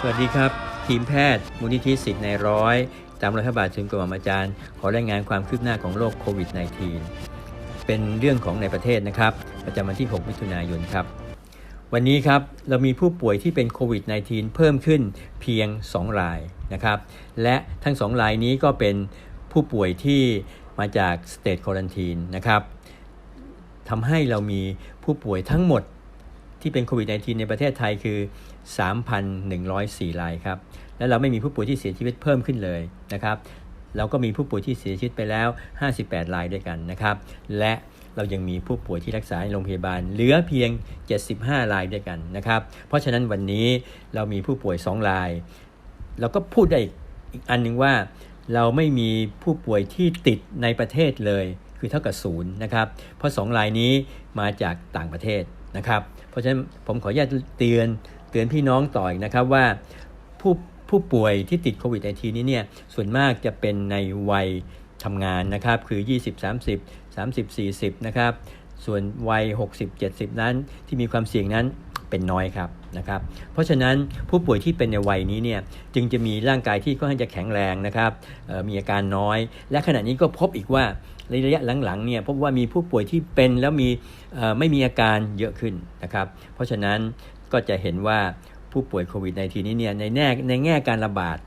สวัสดีครับ ทีมแพทย์ มูลนิธิสิทธิ์ในร้อย ตามรัฐบาลถึงกรมอาจารย์ ขอรายงานความคืบหน้าของโรคโควิด -19 เป็นเรื่องของในประเทศนะครับ ประจำวันที่ 6 มิถุนายนครับ วันนี้ครับ เรามีผู้ป่วยที่เป็นโควิด -19 เพิ่มขึ้นเพียง 2 รายนะครับ และทั้ง 2 รายนี้ก็เป็นผู้ป่วยที่มาจากสเต e ควอนตีนนะครับทำให้เรามีผู้ป่วยทั้งหมด ที่เป็นโควิด -19 ในประเทศไทยคือ 3,104 รายครับ และเราไม่มีผู้ป่วยที่เสียชีวิตเพิ่มขึ้นเลยนะครับ เราก็มีผู้ป่วยที่เสียชีวิตไปแล้ว 58 รายด้วยกันนะครับ และเรายังมีผู้ป่วยที่รักษาในโรงพยาบาล เหลือเพียง 75 รายด้วยกันนะครับ เพราะฉะนั้นวันนี้เรามีผู้ป่วย 2 ราย เราก็พูดได้อีกอันหนึ่งว่าเราไม่มีผู้ป่วยที่ติดในประเทศเลย คือเท่ากับศูนย์นะครับ เพราะ 2 รายนี้มาจากต่างประเทศ นะครับ เพราะฉะนั้นผมขออนุญาตเตือนเตือนพี่น้องต่ออีกนะครับว่าผู้ผู้ป่วยที่ติดโควิด -19 นี้เนี่ยส่วนมากจะเป็นในวัยทำงานนะครับคือ 20 30 30 40 นะครับ ส่วนวัย 60 70 นั้นที่มีความเสี่ยงนั้น เป็นน้อยครับนะครับเพราะฉะนั้นผู้ป่วยที่เป็นในวัยนี้เนี่ยจึงจะมีร่างกายที่ค่อนข้างจะแข็งแรงนะครับมีอาการน้อย และขณะนี้ก็พบอีกว่าระยะหลังๆเนี่ยพบว่ามีผู้ป่วยที่เป็นแล้วมีไม่มีอาการเยอะขึ้นนะครับ เพราะฉะนั้นก็จะเห็นว่าผู้ป่วยโควิด -19 นี้เนี่ยในแง่ในแง่การระบาด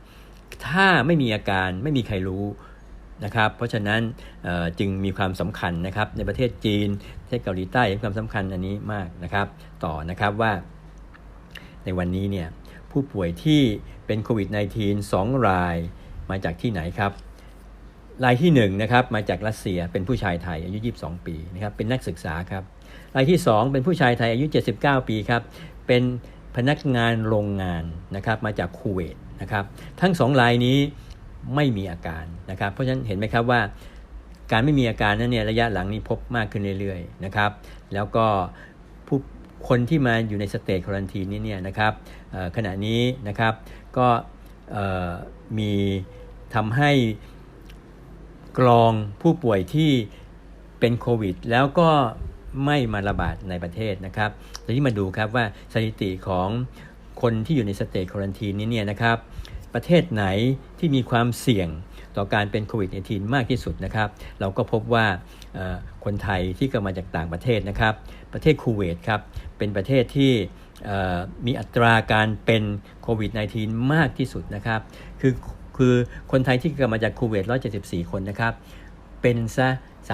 ถ้าไม่มีอาการไม่มีใครรู้นะครับเพราะฉะนั้นจึงมีความสำคัญนะครับในประเทศจีน ทศเกาหลีใต้ให้ความสำคัญอันนี้มากนะครับ ต่อนะครับว่า ในวันนี้เนี่ยผู้ป่วยที่เป็นโควิด -19 2 รายมาจากที่ไหนครับ รายที่1นะครับมาจากรัสเซียเป็นผู้ชายไทยอายุ 22 ปีนะครับเป็นนักศึกษาครับรายที่ 2 เป็นผู้ชายไทยอายุ 79 ปีครับเป็นพนักงานโรงงานนะครับมาจากคูเวตนะครับทั้งสองรายนี้ไม่มีอาการนะครับเพราะฉะนั้นเห็นไหมครับว่า การไม่มีอาการนั้นเนี่ยระยะหลังนี้พบมากขึ้นเรื่อยๆนะครับแล้วก็ผู้คนที่มาอยู่ในสเตจควอนตีนี้เนี่ยนะครับขณะนี้นะครับก็มีทำให้กรองผู้ป่วยที่เป็นโควิด แล้วก็ไม่มาระบาดในประเทศนะครับทีนี้มาดูครับว่าสถิติของคนที่อยู่ในสเตจควอนตีนี้เนี่ยนะครับประเทศไหนที่มีความเสี่ยง ต่อการเป็นโควิด -19 มากที่สุดนะครับ เราก็พบว่าคนไทยที่กลับมาจากต่างประเทศนะครับ ประเทศคูเวตครับ เป็นประเทศที่มีอัตราการเป็นโควิด -19 มากที่สุดนะครับ คือคือคนไทยที่กลับมาจากคูเวต 174 คนนะครับ เป็นซะ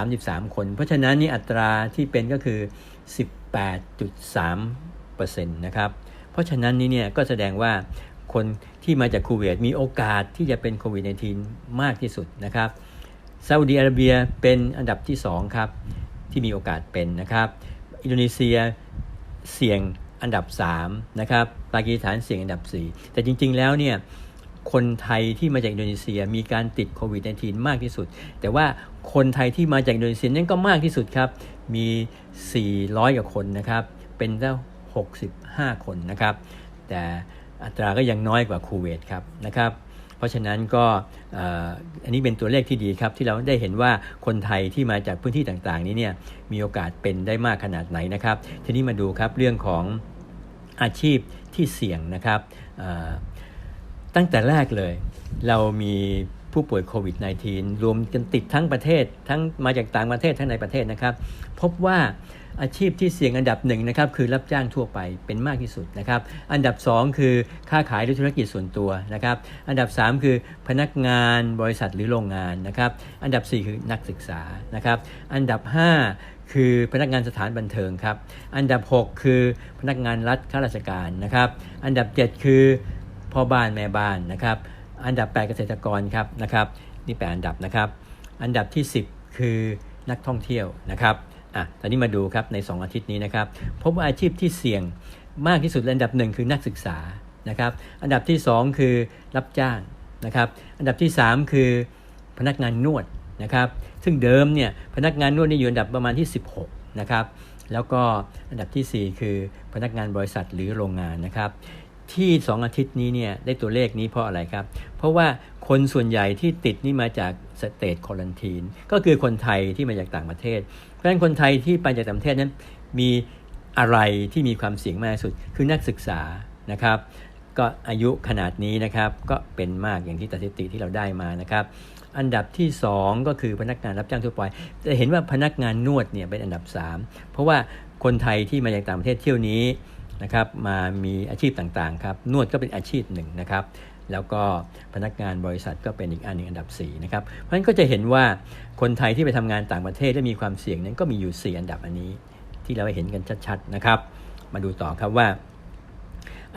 33 คน เพราะฉะนั้นนี่อัตราที่เป็นก็คือ 18.3%นะครับ เพราะฉะนั้นนี่เนี่ยก็แสดงว่าคน ที่มาจากคูเวตมีโอกาสที่จะเป็นโควิด -19 มากที่สุดนะครับซาอุดีอาระเบียเป็นอันดับที่2ครับที่มีโอกาสเป็นนะครับอินโดนีเซียเสี่ยงอันดับ3นะครับปากีสถานเสี่ยงอันดับ 4 แต่จริงๆแล้วเนี่ยคนไทยที่มาจากอินโดนีเซียมีการติดโควิด -19 มากที่สุด แต่ว่าคนไทยที่มาจากอินโดนีเซียนั้นก็มากที่สุดครับมี 400กว่าคนนะครับเป็นแค่65 คนนะครับ แต่ อัตราก็ยังน้อยกว่าคูเวตครับนะครับเพราะฉะนั้นก็อันนี้เป็นตัวเลขที่ดีครับ ที่เราได้เห็นว่าคนไทยที่มาจากพื้นที่ต่างๆ นี้เนี่ยมีโอกาสเป็นได้มากขนาดไหนนะครับ ทีนี้มาดูครับเรื่องของอาชีพที่เสี่ยงนะครับตั้งแต่แรกเลย เรามี ผู้ป่วยโควิด -19 รวมกันติดทั้งประเทศ ทั้งมาจากต่างประเทศทั้งในประเทศนะครับ พบว่าอาชีพที่เสี่ยงอันดับหนึ่งนะครับคือรับจ้างทั่วไปเป็นมากที่สุดนะครับ อันดับ 2 คือค้าขายด้วยธุรกิจส่วนตัวนะครับ อันดับ 3 คือพนักงานบริษัทหรือโรงงานนะครับ อันดับ 4 คือนักศึกษานะครับ อันดับ 5 คือพนักงานสถานบันเทิงครับ อันดับ 6 คือพนักงานรัฐข้าราชการนะครับ อันดับ 7 คือพ่อบ้านแม่บ้านนะครับ อันดับ 8 เกษตรกรครับนะครับนี่แปอันดับนะครับ อันดับที่ 10 คือนักท่องเที่ยวนะครับอะตอนนี้มาดูครับใน 2 อาทิตย์นี้นะครับพบว่าอาชีพที่เสี่ยงมากที่สุดอันดับหนึ่งคือนักศึกษานะครับ อันดับที่ 2 คือรับจ้างนะครับ อันดับที่ 3 คือพนักงานนวดนะครับ ซึ่งเดิมเนี่ยพนักงานนวดนี่อยู่อันดับประมาณที่ 16นะครับแล้วก็อันดับที่ 4 คือพนักงานบริษัทหรือโรงงานนะครับ ที่ 2 อาทิตย์นี้เนี่ยได้ตัวเลขนี้เพราะอะไรครับ เพราะว่าคนส่วนใหญ่ที่ติดนี่มาจากสเตทควอนตีนก็คือคนไทยที่มาจากต่างประเทศ เพราะฉะนั้นคนไทยที่ไปจากต่างประเทศนั้นมีอะไรที่มีความเสี่ยงมากที่สุดคือนักศึกษานะครับ ก็อายุขนาดนี้นะครับก็เป็นมากอย่างที่สถิติที่เราได้มานะครับ อันดับที่ 2 ก็คือพนักงานรับจ้างทั่วไปจะเห็นว่าพนักงานนวดเนี่ยเป็นอันดับ 3 เพราะว่าคนไทยที่มาจากต่างประเทศเที่ยวนี้ นะครับมามีอาชีพต่างๆครับนวดก็เป็นอาชีพหนึ่งนะครับ แล้วก็พนักงานบริษัทก็เป็นอีกอันหนึ่งอันดับ4นะครับเพราะฉะนั้นก็จะเห็นว่าคนไทยที่ไปทำงานต่างประเทศและมีความเสี่ยงนั้นก็มีอยู่ 4 อันดับอันนี้ ที่เราเห็นกันชัดๆนะครับ มาดูต่อครับว่า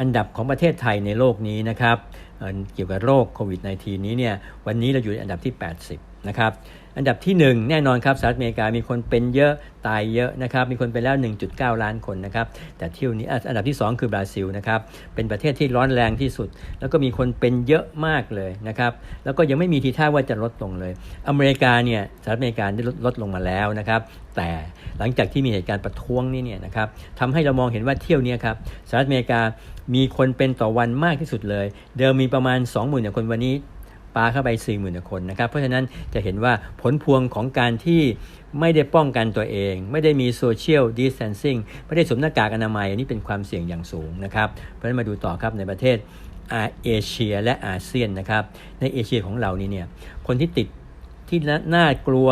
อันดับของประเทศไทยในโลกนี้นะครับเอ่อเกี่ยวกับโรคโควิด -19 นี้เนี่ยวันนี้เราอยู่ในอันดับที่ 80นะครับ อันดับที่ 1 แน่นอนครับสหรัฐอเมริกามีคนเป็นเยอะตายเยอะนะครับมีคนเป็นแล้ว 1.9 ล้านคนนะครับแต่เที่ยวนี้อันดับที่ 2 คือบราซิลนะครับเป็นประเทศที่ร้อนแรงที่สุด แล้วก็มีคนเป็นเยอะมากเลยนะครับแล้วก็ยังไม่มีทีท่าว่าจะลดลงเลย อเมริกาเนี่ยสหรัฐอเมริกาได้ลดลดลงมาแล้วนะครับแต่หลังจากที่มีเหตุการณ์ประท้วงนี่เนี่ยนะครับทำให้เรามองเห็นว่าเที่ยวเนี้ครับสหรัฐอเมริกามีคนเป็นต่อวันมากที่สุดเลย เดิมมีประมาณ 20,000คนวันนี้ ปาเข้าไป4 0,000กว่าคนนะครับ เพราะฉะนั้นจะเห็นว่าผลพวงของการที่ไม่ได้ป้องกันตัวเอง ไม่ได้มีโซเชียลดิส a ทนซิ่งไม่ได้สวมหน้ากากอนามัย อันนี้เป็นความเสี่ยงอย่างสูงนะครับ เพราะฉะนั้นมาดูต่อครับในประเทศอาเอเชียและอาเซียนนะครับ ในเอเชียของเรานี่เนี่ยคนที่ติดที่น่ากลัว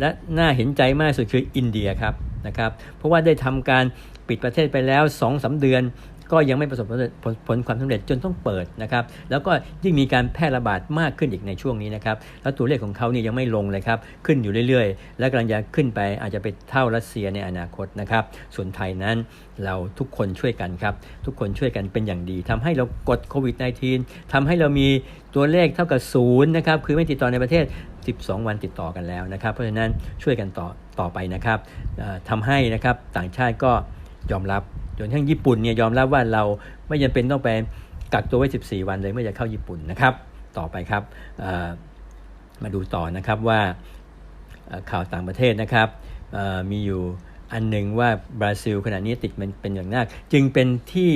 และน่าเห็นใจมากที่สุดคืออินเดียครับนะครับ เพราะว่าได้ทำการปิดประเทศไปแล้ว2อสเดือน ก็ยังไม่ประสบผลผลผลความสำเร็จจนต้องเปิดนะครับ แล้วก็ยิ่งมีการแพร่ระบาดมากขึ้นอีกในช่วงนี้นะครับ แล้วตัวเลขของเขาเนี่ยยังไม่ลงเลยครับ ขึ้นอยู่เรื่อยๆ และกำลังจะขึ้นไปอาจจะไปเท่ารัสเซียในอนาคตนะครับ ส่วนไทยนั้นเราทุกคนช่วยกันครับ ทุกคนช่วยกันเป็นอย่างดีทำให้เรากดโควิด -19 ทำให้เรามีตัวเลขเท่ากับศูนย์นะครับ คือไม่ติดต่อในประเทศ 12 วันติดต่อกันแล้วนะครับ เพราะฉะนั้นช่วยกันต่อต่อไปนะครับทำให้นะครับต่างชาติก็ ยอมรับจนทั้งญี่ปุ่นเนี่ยยอมรับว่าเราไม่จำเป็นต้องไปกักตัวไว้ 14 วันเลยเมื่อจะเข้าญี่ปุ่นนะครับ ต่อไปครับมาดูต่อนะครับว่าข่าวต่างประเทศนะครับมีอยู่อันหนึ่งว่าบราซิลขณะนี้ติดมันเป็นอย่างมากจึงเป็นที่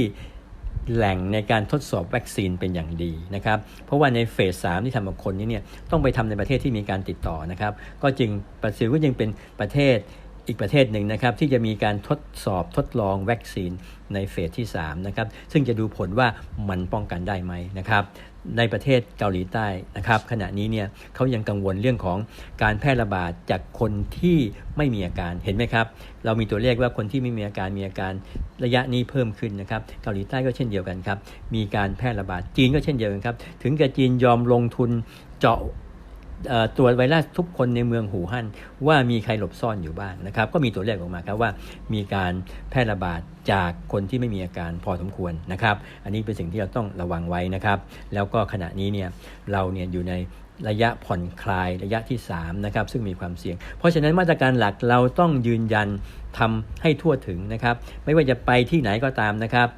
แหล่งในการทดสอบวัคซีนเป็นอย่างดีนะครับ เพราะว่าในเฟสสามที่ทำกับคนนี้เนี่ยต้องไปทำในประเทศที่มีการติดต่อนะครับ ก็จึงบราซิลก็ยังเป็นประเทศ อีกประเทศหนึ่งนะครับที่จะมีการทดสอบทดลองวัคซีนในเฟสที่3นะครับซึ่งจะดูผลว่ามันป้องกันได้ไหมนะครับในประเทศเกาหลีใต้นะครับขณะนี้เนี่ยเขายังกังวลเรื่องของการแพร่ระบาดจากคนที่ไม่มีอาการเห็นไหมครับ เรามีตัวเลขว่าคนที่ไม่มีอาการมีอาการระยะนี้เพิ่มขึ้นนะครับเกาหลีใต้ก็เช่นเดียวกันครับมีการแพร่ระบาดจีนก็เช่นเดียวกันครับถึงกับจีนยอมลงทุนเจาะ ตรวจไวรัสทุกคนในเมืองหูฮั่นว่ามีใครหลบซ่อนอยู่บ้างนะครับ ก็มีตัวเลขออกมาครับว่ามีการแพร่ระบาดจากคนที่ไม่มีอาการพอสมควรนะครับ อันนี้เป็นสิ่งที่เราต้องระวังไว้นะครับ แล้วก็ขณะนี้เนี่ยเราเนี่ยอยู่ใน ระยะผ่อนคลายระยะที่3นะครับซึ่งมีความเสี่ยง เพราะฉะนั้นมาตรการหลักเราต้องยืนยันทำให้ทั่วถึงนะครับไม่ว่าจะไปที่ไหนก็ตามนะครับ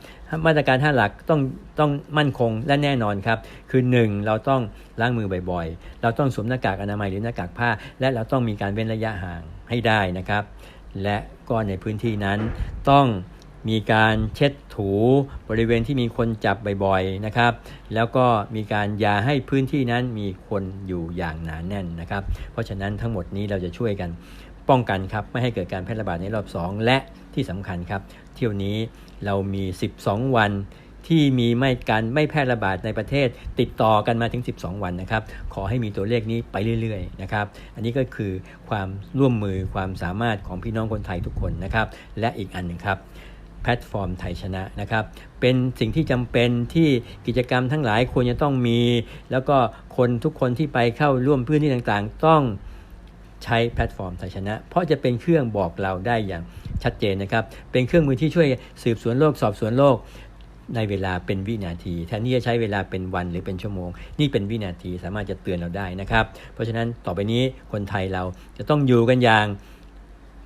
มาตรการห้าหลักต้องต้องมั่นคงและแน่นอนครับคือ 1 เราต้องล้างมือบ่อยๆ เราต้องสวมหน้ากากอนามัยหรือหน้ากากผ้า และเราต้องมีการเว้นระยะห่างให้ได้นะครับ และก็ในพื้นที่นั้นต้อง มีการเช็ดถูบริเวณที่มีคนจับบ่อยๆนะครับ แล้วก็มีการอยาให้พื้นที่นั้นมีคนอยู่อย่างหนาแน่นนะครับ เพราะฉะนั้นทั้งหมดนี้เราจะช่วยกันป้องกันครับไม่ให้เกิดการแพร่ระบาดในรอบ 2 และที่สำคัญครับ เที่ยวนี้เรามี 12 วันที่มีไม่การไม่แพร่ระบาดในประเทศ ติดต่อกันมาถึง 12 วันนะครับ ขอให้มีตัวเลขนี้ไปเรื่อยๆนะครับ อันนี้ก็คือความร่วมมือความสามารถของพี่น้องคนไทยทุกคนนะครับ และอีกอันหนึ่งครับ พลตฟอร์มไทยชนะนะครับ เป็นสิ่งที่จำเป็นที่กิจกรรมทั้งหลายควรจะต้องมี แล้วก็คนทุกคนที่ไปเข้าร่วมพื้นที่ต่างๆ ต้องใช้แพลตฟอร์มไทยชนะ เพราะจะเป็นเครื่องบอกเราได้อย่างชัดเจนนะครับ เป็นเครื่องมือที่ช่วยสืบสวนโลกสอบสวนโลกในเวลาเป็นวินาที แทนที่จะใช้เวลาเป็นวันหรือเป็นชั่วโมง นี่เป็นวินาทีสามารถจะเตือนเราได้นะครับ เพราะฉะนั้นต่อไปนี้คนไทยเราจะต้องอยู่กันอย่าง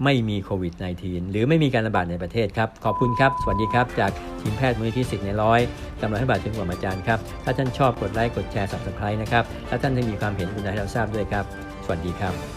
ไม่มีโควิด -19 หรือไม่มีการระบาดในประเทศครับ ขอบคุณครับ สวัสดีครับ จากทีมแพทย์มูลนิธิสิทธิ์ในร้อยกำลังให้บาดถึงกว่าอาจารย์ครับ ถ้าท่านชอบกดไลค์กดแชร์สับสไครต์นะครับ ถ้าท่านได้มีความเห็นคุณให้เราทราบด้วยครับ สวัสดีครับ